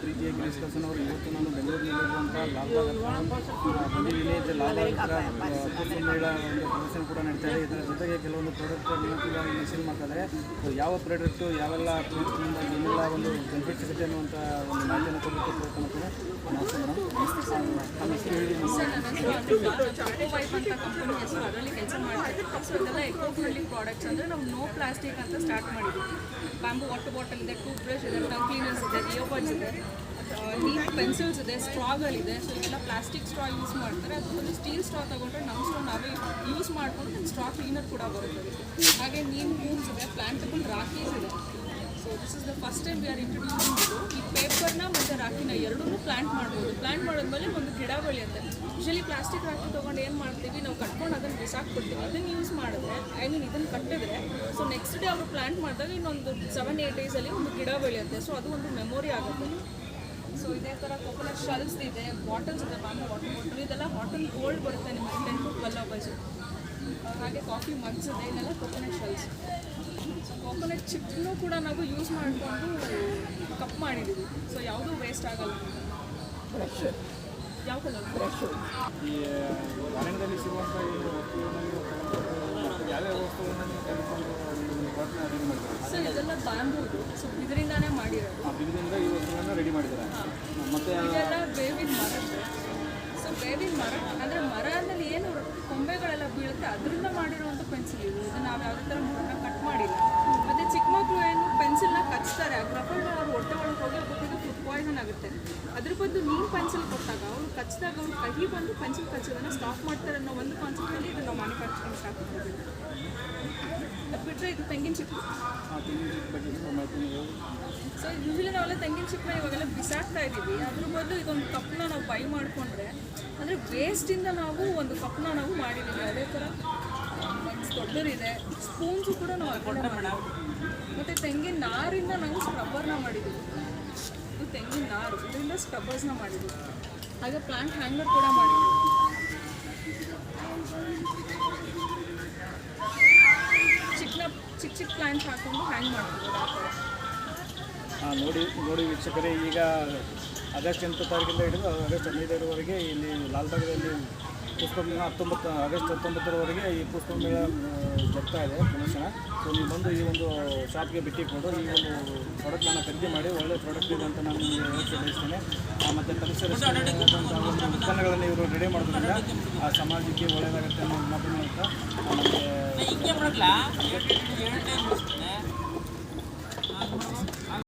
ಪ್ರೀತಿಯ ಗಿರೀಶ್ ಅವರು ಇವತ್ತು ನಾನು ಬೆಂಗಳೂರಿನಲ್ಲಿರುವಂಥ ಲಾಲ್ಬಾಗ್ ವಿಲೇಜ್ ಲಾಲ್ಬಾಗ್ ಮೇಳ ಒಂದು ಪ್ರದರ್ಶನ ಕೂಡ ನಡೀತಾ ಇದೆ. ಇದರ ಜೊತೆಗೆ ಕೆಲವೊಂದು ಪ್ರಾಡಕ್ಟ್ ನಿಯಮಿತವಾಗಿ ಸೇಲ್ ಮಾಡ್ತಾರೆ. ಯಾವ ಪ್ರಾಡಕ್ಟು ಯಾವೆಲ್ಲ ಪ್ರಾಡಕ್ಟ್ನಿಂದ ಏನೆಲ್ಲ ಒಂದು ಬೆನಿಫಿಟ್ ಸಿಗುತ್ತೆ ಅನ್ನುವಂಥ ಒಂದು ಮಾಹಿತಿಯನ್ನು ಕೊಡಲಿಕ್ಕೆ ಪ್ರಯತ್ನ ಸರ್ ವೈಫ್ ಅಂತ ಕಂಪನಿ ಹೆಸರು ಅದರಲ್ಲಿ ಕೆಲಸ ಮಾಡ್ತೀವಿ ಸೊ ಇದೆಲ್ಲ ಎಕೋ ಫ್ರೆಂಡ್ಲಿ ಪ್ರಾಡಕ್ಟ್ಸ್ ಅಂದರೆ ನಾವು ನೋ ಪ್ಲಾಸ್ಟಿಕ್ ಅಂತ ಸ್ಟಾರ್ಟ್ ಮಾಡಿದ್ವಿ ಬ್ಯಾಂಬು ವಾಟರ್ ಬಾಟಲ್ ಇದೆ ಟೂತ್ ಬ್ರಷ್ ಇದೆ ಟಂಗ್ ಕ್ಲೀನರ್ಸ್ ಇದೆ ಇಯರ್ಬಡ್ಸ್ ಇದೆ ನೀಟ್ ಪೆನ್ಸಿಲ್ಸ್ ಇದೆ ಸ್ಟ್ರಾಗಳಿದೆ ಸೊ ಇದೆಲ್ಲ ಪ್ಲಾಸ್ಟಿಕ್ ಸ್ಟ್ರಾ ಯೂಸ್ ಮಾಡ್ತಾರೆ ಅದು ಸ್ಟೀಲ್ ಸ್ಟ್ರಾ ತೊಗೊಂಡ್ರೆ ನಮ್ಮ ಸ್ಟ್ರಾ ನಾವೇ ಯೂಸ್ ಮಾಡ್ಕೊಂಡು ಸ್ಟ್ರಾ ಕ್ಲೀನರ್ ಕೂಡ ಬರುತ್ತೆ ಹಾಗೆ ನೀಮ್ ಹೂಮ್ಸ್ ಇದೆ ಪ್ಲಾಂಟಬಲ್ ರಾಕೀಸ್ ಇದೆ so this is the first time we are introducing ಇದು ಈ ಪೇಪರ್ನ ಮತ್ತು ರಾಕಿನ ಎರಡನ್ನೂ ಪ್ಲಾಂಟ್ ಮಾಡ್ಬೋದು. ಪ್ಲಾಂಟ್ ಮಾಡಿದ್ಮೇಲೆ ಒಂದು ಗಿಡ ಬೆಳೆಯುತ್ತೆ ಯೂಶಲಿ ಪ್ಲಾಸ್ಟಿಕ್ ರಾಕಿ ತೊಗೊಂಡು ಏನು ಮಾಡ್ತೀವಿ? ನಾವು ಕಟ್ಕೊಂಡು ಅದನ್ನು ಬಿಸಾಕ್ಬಿಡ್ತೀವಿ. ಅದನ್ನು ಯೂಸ್ ಮಾಡಿದ್ರೆ ಐ ಮೀನ್ ಇದನ್ನು ಕಟ್ಟಿದ್ರೆ ಸೊ ನೆಕ್ಸ್ಟ್ ಡೇ ಅವರು ಪ್ಲಾಂಟ್ ಮಾಡಿದಾಗ ಇನ್ನೊಂದು ಸೆವೆನ್ ಏಯ್ಟ್ ಡೇಸಲ್ಲಿ ಒಂದು ಗಿಡ ಬೆಳೆಯುತ್ತೆ. ಸೊ ಅದು ಒಂದು ಮೆಮೊರಿ ಆಗುತ್ತೆ. ಸೊ ಇದೇ ಥರ ಕೊಕೊನಟ್ ಶಲ್ಸ್ ಇದೆ ಬಾಟಲ್ಸ್ ಇದೆ ಬಾಂಬೆ ವಾಟರ್ ಬಾಟಲ್ ಇದೆಲ್ಲ ಬಾಟಲ್ ಗೋಲ್ಡ್ ಬರುತ್ತೆ ನಿಮಗೆ ಟೆನ್ ಟು ಟ್ವೆಲ್ ಅವರ್ಸು ಹಾಗೆ ಕಾಫಿ ಮಗ್ಸ್ ಇದೆ, ಇದೆಲ್ಲ ಕೊಕೊನಟ್ ಶಲ್ಸ್ ಸೊ ಚಿಪ್ಸ್ನೂ ಚಿಪ್ನು ಕೂಡ ನಾವು ಯೂಸ್ ಮಾಡಿಕೊಂಡು ಕಪ್ ಮಾಡಿದ್ದೀವಿ. ಸೊ ಯಾವುದೂ ವೇಸ್ಟ್ ಆಗಲ್ಲ. ಯಾವ ಕಲರ್ ಈ ಅರಣ್ಯದಲ್ಲಿ ಸಿಗುವಂಥ ಏನು ವಸ್ತುವನ್ನು ನೀವು ತಗೊಂಡು ಮತ್ತು ಯಾವ್ಯಾವ ವಸ್ತುವನ್ನು ನೀವು ತೆಗೆದುಕೊಂಡು ನೀವು ಬಾಟ್ನ ರೆಡಿ ಮಾಡಿದ್ದೀರಾ ಸರ್ ಇದೆಲ್ಲ ಸೊ ಇದರಿಂದಾನೇ ಮಾಡಿರೋದು. ಆ ಈ ವಸ್ತುಗಳನ್ನು ರೆಡಿ ಮಾಡಿದ್ದೀರಾ. ಮತ್ತು ಇದೆಲ್ಲ ಬೇವಿನ ಮರ ಸೊ ಬೇವಿನ ಮರ ಅಂದರೆ ಏನು ಕೊಂಬೆಗಳೆಲ್ಲ ಬೀಳುತ್ತೆ ಅದರಿಂದ ಮಾಡಿರುವಂಥ ಪೆನ್ಸಿಲ್ ಇದು. ನಾವ್ ಯಾವುದೇ ಥರ ಮುರನ್ನ ಕಟ್ ಮಾಡಿಲ್ಲ ಮತ್ತು ಚಿಕ್ಕ ಮಕ್ಕಳು ಏನು ಪೆನ್ಸಿಲ್ನ ಕಚ್ತಾರೆ ಆ ಗ್ರಫಲ್ಗಳು ಅವ್ರು ಹೊಟ್ಟೆ ಒಳಗೆ ಹೋಗಿ ಒಬ್ಬೊಬ್ಬರಿಗೆ ಆಗುತ್ತೆ ಅದ್ರ ಬದಲು ನೀನು ಪೆನ್ಸಿಲ್ ಕೊಟ್ಟಾಗ ಅವ್ರು ಕಚ್ಚಿದಾಗ ಅವ್ರು ಕಹಿ ಬಂದು ಪೆನ್ಸಿಲ್ ಕಚ್ಚೋದನ್ನು ಸ್ಟಾಪ್ ಮಾಡ್ತಾರೆ ಅನ್ನೋ ಒಂದು ಕಾನ್ಸೆಪ್ಟಲ್ಲಿ ಇದು ನಾವು ಮ್ಯಾನುಫ್ಯಾಕ್ಚರಿಂಗ್ ಸ್ಟಾರ್ಟ್ ಮಾಡಿದ್ದೀವಿ ಅದು ಬಿಟ್ಟರೆ ಇದು ತೆಂಗಿನ ಚಿಪ್ಪು ಸೊ ಯೂಶಲಿ ನಾವೆಲ್ಲ ತೆಂಗಿನ ಚಿಪ್ಪನ್ನ ಇವಾಗೆಲ್ಲ ಬಿಸಾಕ್ತಾ ಇದ್ದೀವಿ ಅದ್ರ ಬದಲು ಇದೊಂದು ಕಪ್ನ ನಾವು ಬೈ ಮಾಡಿಕೊಂಡ್ರೆ ಅಂದರೆ ವೇಸ್ಟಿಂದ ನಾವು ಒಂದು ಕಪ್ನ ನಾವು ಮಾಡಿದ್ದೀವಿ. ಅದೇ ಥರ ದೊಡ್ಡದಿದೆ. ಸ್ಪೂನ್ಸು ಕೂಡ ನಾವು ಹಾಕೊಂಡ ಮತ್ತೆ ಮತ್ತು ತೆಂಗಿನ ನಾರಿಂದ ನಾವು ಸ್ಕ್ರಬ್ಬರ್ನ ಮಾಡಿದ್ದೀವಿ. ಇದು ತೆಂಗಿನ ನಾರು. ಇದರಿಂದ ಸ್ಕ್ರಬ್ಬರ್ಸ್ನ ಮಾಡಿದ್ವಿ ಹಾಗೆ ಪ್ಲಾಂಟ್ ಹ್ಯಾಂಗರ್ ಕೂಡ ಮಾಡಿದ್ವಿ ಚಿಕ್ಕ ಚಿಕ್ಕ ಚಿಕ್ಕ ಪ್ಲಾಂಟ್ ಹಾಕೊಂಡು ಹ್ಯಾಂಗ್ ಮಾಡ್ತೀವಿ ಹಾಂ ನೋಡಿ ನೋಡಿ ವೀಕ್ಷಕರೇ, ಈಗ ಆಗಸ್ಟ್ ಎಂಟು ತಾರೀಕಿಂದ ಹಿಡಿದು ಆಗಸ್ಟ್ ಹದಿನೈದರವರೆಗೆ ಇಲ್ಲಿ ಲಾಲ್ಬಾಗದಲ್ಲಿ ಪುಷ್ಪ ಮೇಳ ಹತ್ತೊಂಬತ್ತು ಆಗಸ್ಟ್ ಹತ್ತೊಂಬತ್ತರವರೆಗೆ ಈ ಪುಷ್ಪ ಮೇಳ ಆ, ಜರುಗ್ತಾ ಇದೆ ಪ್ರದರ್ಶನ ಸೊ ನೀವು ಬಂದು ಈ ಒಂದು ಶಾಪ್ಗೆ ಭೇಟಿ ಕೊಡು ಈ ಒಂದು ಪ್ರಾಡಕ್ಟನ್ನು ಖರೀದಿ ಮಾಡಿ ಒಳ್ಳೆ ಪ್ರಾಡಕ್ಟ್ ಇದೆ ಅಂತ ನಾನು ನಿಮಗೆ ಹೇಳಕ್ಕೆ ಬಯಸ್ತೇನೆ. ಮತ್ತು ಪರಿಸರ ಒಂದು ಉತ್ಪನ್ನಗಳನ್ನು ಇವರು ರೆಡಿ ಮಾಡೋದ್ರಿಂದ ಆ ಸಮಾಜಕ್ಕೆ ಒಳ್ಳೆಯದಾಗುತ್ತೆ ಅನ್ನೋ ಮಾತನಾಡ್ತಾ ನಮಗೆ